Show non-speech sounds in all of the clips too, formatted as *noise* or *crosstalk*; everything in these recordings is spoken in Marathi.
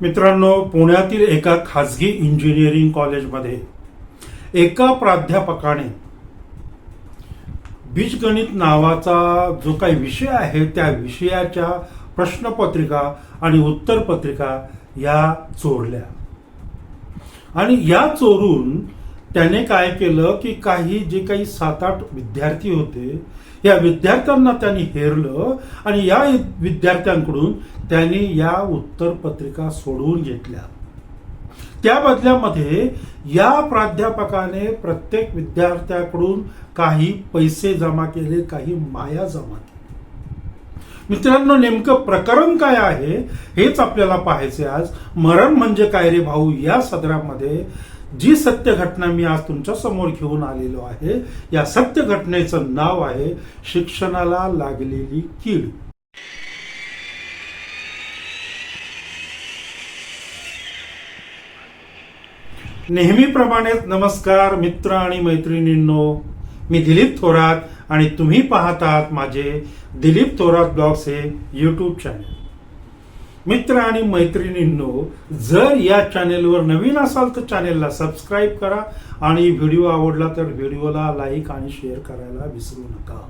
मित्रांनो पुण्यातील एका खाजगी इंजिनिअरिंग कॉलेजमध्ये एका प्राध्यापकाने बीजगणित नावाचा जो काही विषय आहे त्या विषयाच्या प्रश्नपत्रिका आणि उत्तरपत्रिका या चोरल्या. आणि या चोरून त्याने काय केलं की काही जे काही सात आठ विद्यार्थी होते या विद्यार्थ्यांना त्यांनी हेरलं आणि या विद्यार्थ्यांकडून त्यांनी या उत्तरपत्रिका सोडवून घेतल्या. त्या बदल्यामध्ये या प्राध्यापकाने प्रत्येक विद्यार्थ्याकडून काही पैसे जमा केले काही माया जमा केली. मित्रांनो नेमकं प्रकरण काय आहे हेच आपल्याला पाहायचे आज. मरण म्हणजे काय रे भाऊ? या सदरामध्ये जी सत्य घटना मी आज तुमच्यासमोर घेऊन आलेलो आहे या सत्य घटनेचं नाव आहे शिक्षणाला लागलेली कीड. नेहमीप्रमाणेच नमस्कार मित्र आणि मैत्रिणींनो. मी दिलीप थोरात आणि तुम्ही पाहतात माझे दिलीप थोरात ब्लॉग्स हे यूट्यूब चॅनल मित्र आणि मैत्रिणींनो जर या चॅनेलवर नवीन असाल तर चॅनेलला सबस्क्राईब करा आणि व्हिडिओ आवडला तर व्हिडिओला लाईक आणि शेअर करायला विसरू नका.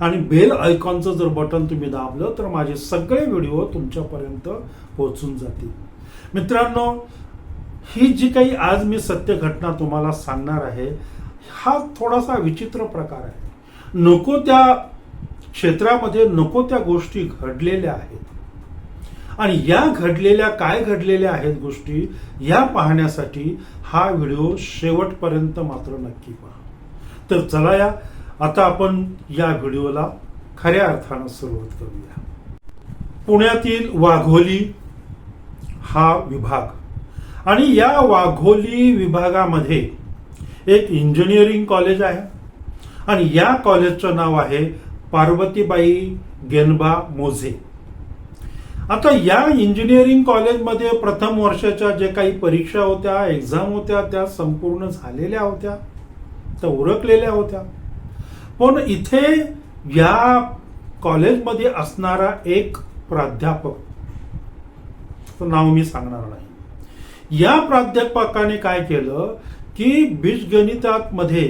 आणि बेल आयकॉनचं जर बटन तुम्ही दाबलं तर माझे सगळे व्हिडिओ तुमच्यापर्यंत पोहोचून जातील. मित्रांनो ही जी काही आज मी सत्य घटना तुम्हाला सांगणार आहे हा थोडासा विचित्र प्रकार आहे. नको त्या क्षेत्रामध्ये नको त्या गोष्टी घडलेल्या आहेत. आणि या घडलेल्या काय घडलेल्या आहेत गोष्टी या पाहण्यासाठी हा व्हिडिओ शेवटपर्यंत मात्र नक्की पहा. तर चला या आता आपण या व्हिडिओला खऱ्या अर्थानं सुरुवात करूया. पुण्यातील वाघोली हा विभाग. आणि या वाघोली विभागामध्ये एक इंजिनिअरिंग कॉलेज आहे. आणि या कॉलेजचं नाव आहे पार्वतीबाई गेनबा मोझे. आता या इंजिनिअरिंग कॉलेजमध्ये प्रथम वर्षाच्या जे काही परीक्षा होत्या एक्झाम होत्या त्या संपूर्ण झालेल्या होत्या त्या उरकलेल्या होत्या. पण इथे या कॉलेजमध्ये असणारा एक प्राध्यापक नाव मी सांगणार नाही. या प्राध्यापकाने काय केलं की बीजगणितात मध्ये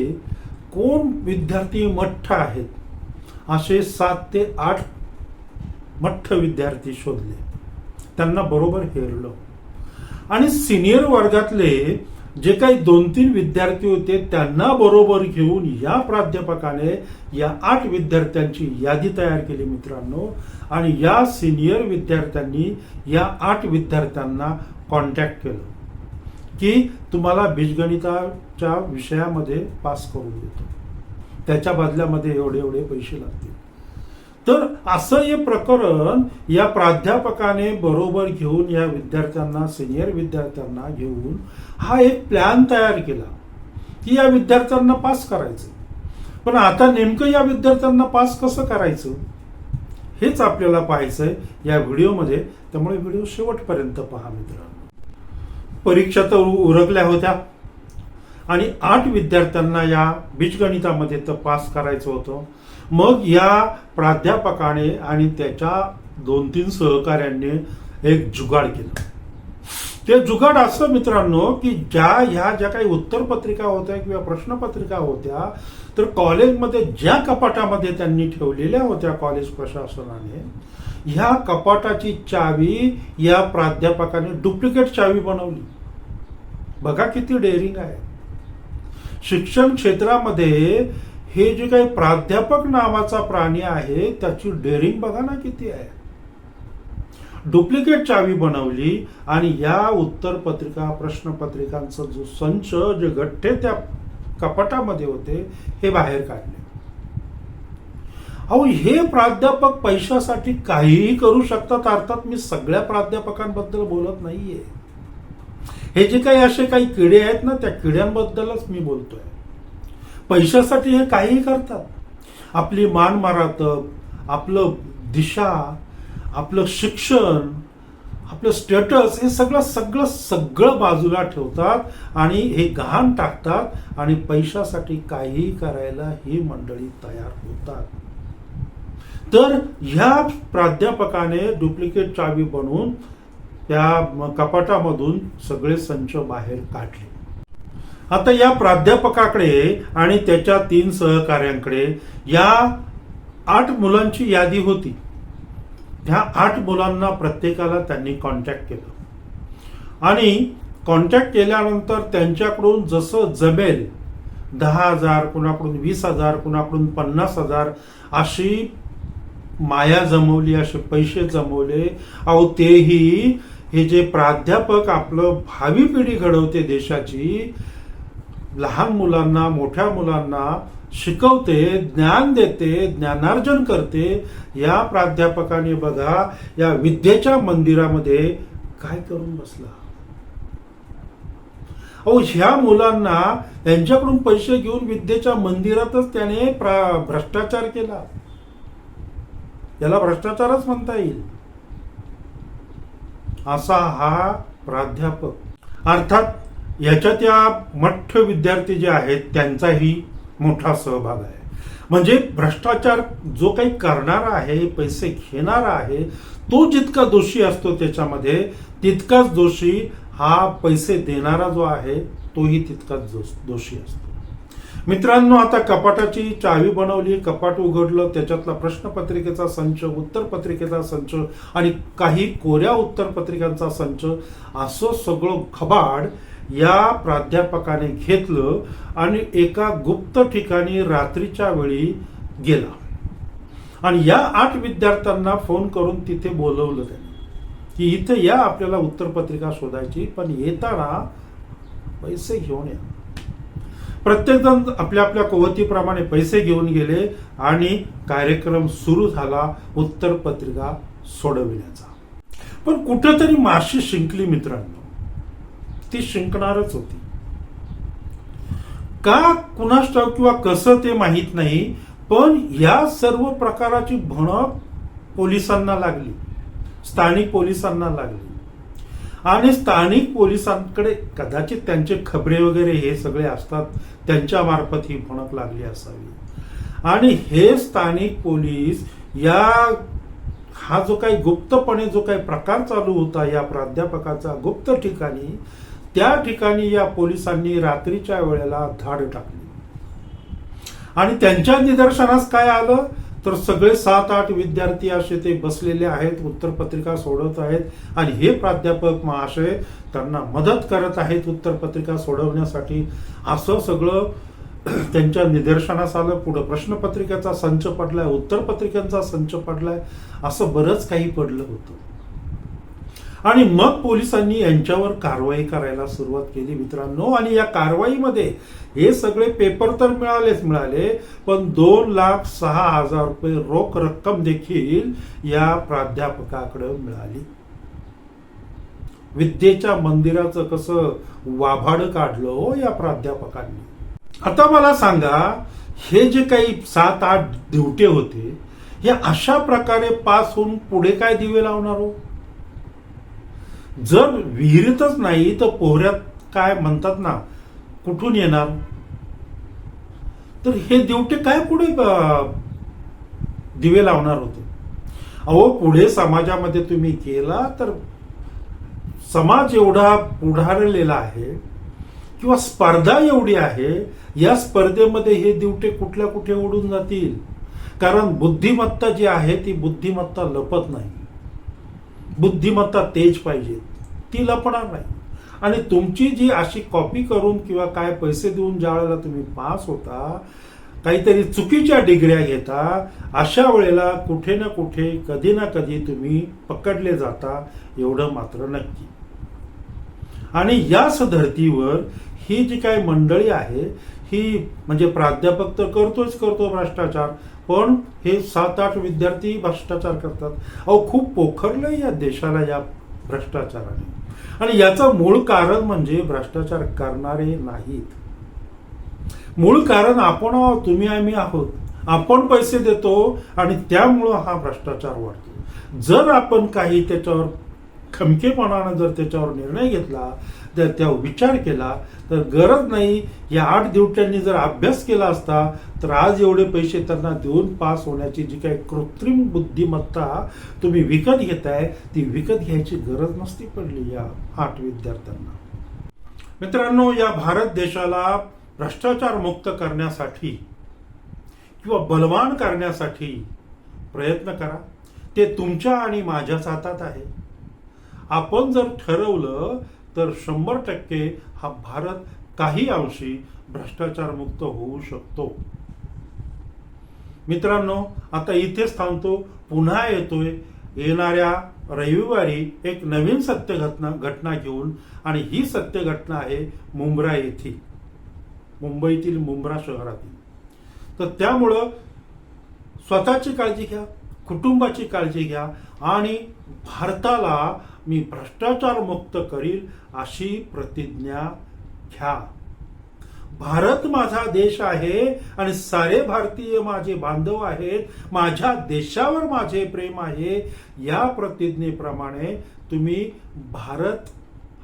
कोण विद्यार्थी मठ्ठ आहेत असे सात ते आठ मठ्ठ विद्यार्थी शोधले. त्यांना बरोबर हेरलं. आणि सिनियर वर्गातले जे काही दोन तीन विद्यार्थी होते त्यांना बरोबर घेऊन या प्राध्यापकाने या आठ विद्यार्थ्यांची यादी तयार केली मित्रांनो. आणि या सिनियर विद्यार्थ्यांनी या आठ विद्यार्थ्यांना कॉन्टॅक्ट केलं. की तुम्हाला बीजगणिताच्या विषयामध्ये पास करून देतो. त्याच्या बदल्यामध्ये एवढे एवढे पैसे लागतील. तर असं हे प्रकरण या प्राध्यापकाने बरोबर घेऊन या विद्यार्थ्यांना सिनियर विद्यार्थ्यांना घेऊन हा एक प्लॅन तयार केला की या विद्यार्थ्यांना पास करायचं. पण आता नेमकं या विद्यार्थ्यांना पास कसं करायचं? हेच आपल्याला पाहायचंय या व्हिडिओमध्ये. त्यामुळे व्हिडिओ शेवटपर्यंत पहा मित्रांनो. परीक्षा तर उरकल्या होत्या. आणि आठ विद्यार्थ्यांना या बीजगणितामध्ये तर पास करायचं होतं. मग या प्राध्यापकाने आणि त्याच्या दोन तीन सहकाऱ्यांनी एक जुगाड केलं. ते जुगाड असं मित्रांनो की ज्या ह्या ज्या काही उत्तरपत्रिका होत्या किंवा प्रश्नपत्रिका होत्या तर कॉलेजमध्ये ज्या कपाटामध्ये त्यांनी ठेवलेल्या होत्या कॉलेज प्रशासनाने ह्या कपाटाची चावी या प्राध्यापकाने डुप्लिकेट चावी बनवली. बघा किती डेअरिंग आहे. शिक्षण क्षेत्रामध्ये हे जे काही प्राध्यापक नावाचा प्राणी आहे त्याची डेअरिंग बघा ना किती आहे. डुप्लिकेट चावी बनवली आणि या उत्तर पत्रिका प्रश्नपत्रिकांचा जो संच जे गठ्ठे त्या कपाटामध्ये होते हे बाहेर काढले. अहो हे प्राध्यापक पैशासाठी काहीही करू शकतात अर्थात मी सगळ्या प्राध्यापकांबद्दल बोलत नाहीये. हे जे काही असे काही किडे आहेत ना त्या किड्यांबद्दलच मी बोलतोय. पैशासाठी हे काहीही करतात. आपली मान मारातब आपलं दिशा आपलं शिक्षण आपलं स्टेटस हे सगळं सगळं सगळं बाजूला ठेवतात आणि हे गहाण टाकतात आणि पैशासाठी काहीही करायला ही मंडळी तयार होतात. तर ह्या प्राध्यापकाने डुप्लिकेट चावी बनवून त्या कपाटामधून सगळे संच बाहेर काढले. आता या प्राध्यापकाकडे आणि त्याच्या तीन सहकार्यांकडे या आठ मुलांची यादी होती. ह्या आठ मुलांना प्रत्येकाला त्यांनी कॉन्टॅक्ट केलं. आणि कॉन्टॅक्ट केल्यानंतर त्यांच्याकडून जसं जमेल दहा हजार कुणाकडून वीस हजार कुणाकडून पन्नास हजार अशी माया जमवली असे पैसे जमवले. अहो तेही हे जे प्राध्यापक आपलं भावी पिढी घडवते देशाची लहान मुलांना मोठ्या मुलांना शिकवते ज्ञान देते ज्ञानार्जन करते. या प्राध्यापकाने बघा या विद्येच्या मंदिरामध्ये काय करून बसला? अहो ह्या मुलांना त्यांच्याकडून पैसे घेऊन विद्येच्या मंदिरातच त्याने प्रा- भ्रष्टाचार केला. याला भ्रष्टाचारच म्हणता येईल. असा हा प्राध्यापक. अर्थात याच्या त्या मठ्ठ विद्यार्थी जे आहेत त्यांचाही मोठा सहभाग आहे. म्हणजे भ्रष्टाचार जो काही करणारा आहे पैसे घेणारा आहे तो जितका दोषी असतो त्याच्यामध्ये तितकाच दोषी हा पैसे देणारा जो आहे तोही तितकाच दोषी असतो. मित्रांनो आता कपाटाची चावी बनवली कपाट उघडलं त्याच्यातला प्रश्नपत्रिकेचा संच उत्तरपत्रिकेचा संच आणि काही कोऱ्या उत्तरपत्रिकांचा संच असं सगळं खबाड या प्राध्यापकाने घेतलं आणि एका गुप्त ठिकाणी रात्रीच्या वेळी गेला. आणि या आठ विद्यार्थ्यांना फोन करून तिथे बोलवलं त्याने. की इथे या आपल्याला उत्तरपत्रिका शोधायची पण येताना पैसे घेऊन या. प्रत्येकजण आपल्या आपल्या कवतीप्रमाणे पैसे घेऊन गेले आणि कार्यक्रम सुरू झाला उत्तरपत्रिका सोडविण्याचा. पण कुठेतरी माशी शिंकली मित्रांनो. ती शिंकणारच होती. का कुणास ठाऊक किंवा कसं ते माहीत नाही पण या सर्व प्रकाराची भणक पोलिसांना लागली. स्थानिक पोलिसांना लागली. आणि स्थानिक पोलिसांकडे कदाचित त्यांचे खबरे वगैरे हे सगळे असतात त्यांच्या मार्फत ही भणक लागली असावी. आणि हे स्थानिक पोलीस या हा जो काही गुप्तपणे जो काही प्रकार चालू होता या प्राध्यापकाचा गुप्त ठिकाणी त्या ठिकाणी या पोलिसांनी रात्रीच्या वेळेला धाड टाकली. आणि त्यांच्या निदर्शनास काय आलं? तर सगळे सात आठ विद्यार्थी असे ते बसलेले आहेत उत्तरपत्रिका सोडवत आहेत. आणि हे प्राध्यापक महाशय त्यांना मदत करत आहेत उत्तरपत्रिका सोडवण्यासाठी. असं सगळं *clears throat* त्यांच्या निदर्शनास आलं. पुढं प्रश्नपत्रिकेचा संच पडलाय उत्तरपत्रिकांचा संच पडलाय. असं बरंच काही पडलं होतं. आणि मग पोलिसांनी यांच्यावर कारवाई करायला सुरुवात केली. मित्रांनो आणि या कारवाईमध्ये हे सगळे पेपर तर मिळालेच मिळाले पण दोन लाख सहा हजार रुपये रोख रक्कम देखील या प्राध्यापकाकडे मिळाली. विद्येच्या मंदिराचं कसं वाभाड काढलं हो या प्राध्यापकांनी. आता मला सांगा हे जे काही सात आठ दिवटे होते हे अशा प्रकारे पास होऊन पुढे काय दिवे लावणार हो? जर विहिरीतच नाही तर पोहऱ्यात काय म्हणतात ना कुठून येणार? तर हे दिवटे काय पुढे दिवे लावणार होते? अहो पुढे समाजामध्ये तुम्ही केला तर समाज एवढा पुढारलेला आहे किंवा स्पर्धा एवढी आहे या स्पर्धेमध्ये हे दिवटे कुठल्या कुठे उडून जातील? कारण बुद्धिमत्ता जी आहे ती बुद्धिमत्ता लपत नाही. बुद्धिमत्ता तेज पाहिजे. ती लपणार नाही. आणि तुमची जी अशी कॉपी करून किंवा काय पैसे देऊन ज्या वेळेला तुम्ही पास होता काहीतरी चुकीच्या डिग्र्या घेता अशा वेळेला कुठे ना कुठे कधी ना कधी तुम्ही पकडले जाता एवढं मात्र नक्की. आणि याच धर्तीवर ही जी काही मंडळी आहे ही म्हणजे प्राध्यापक तर करतोच करतो भ्रष्टाचार पण हे सात आठ विद्यार्थी भ्रष्टाचार करतात. अहो खूप पोखरलं या देशाला या भ्रष्टाचाराने. आणि याचं मूळ कारण म्हणजे भ्रष्टाचार करणारे नाहीत. मूळ कारण आपण आहोत तुम्ही आम्ही आहोत. आपण पैसे देतो आणि त्यामुळं हा भ्रष्टाचार वाढतो. जर आपण काही त्याच्यावर खमकेपणानं जर त्याच्यावर निर्णय घेतला जर त्यावर विचार केला तर गरज नाही या आठ दिवट्यांनी जर अभ्यास केला असता तर आज एवढे पैसे त्यांना देऊन पास होण्याची जी काही कृत्रिम बुद्धिमत्ता तुम्ही विकत घेताय ती विकत घ्यायची गरज नसती पडली या आठ विद्यार्थ्यांना. मित्रांनो या भारत देशाला भ्रष्टाचार मुक्त करण्यासाठी किंवा बलवान करण्यासाठी प्रयत्न करा. ते तुमच्या आणि माझ्याच हातात आहे. आपण जर ठरवलं तर शंभर टक्के हा भारत काही अंशी भ्रष्टाचार मुक्त होऊ शकतो. मित्रांनो आता इथेच थांबतो. पुन्हा येतोय येणाऱ्या रविवारी एक नवीन सत्य घटना घटना घेऊन आणि ही सत्य घटना आहे मुंब्रा येथील. मुंबईतील मुंब्रा शहरातील. तर त्यामुळं स्वतःची काळजी घ्या कुटुंबाची काळजी घ्या आणि भारताला मी भ्रष्टाचार मुक्त करील अशी प्रतिज्ञा घ्या. भारत माझा देश आहे आणि सारे भारतीय माझे बांधव आहेत. माझ्या देशावर माझे प्रेम आहे. या प्रतिज्ञेप्रमाणे तुम्ही भारत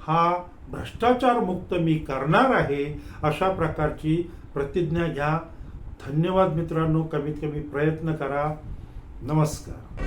हा भ्रष्टाचार मुक्त मी करणार आहे अशा प्रकारची प्रतिज्ञा घ्या. धन्यवाद मित्रांनो. कमीत कमी प्रयत्न करा. नमस्कार.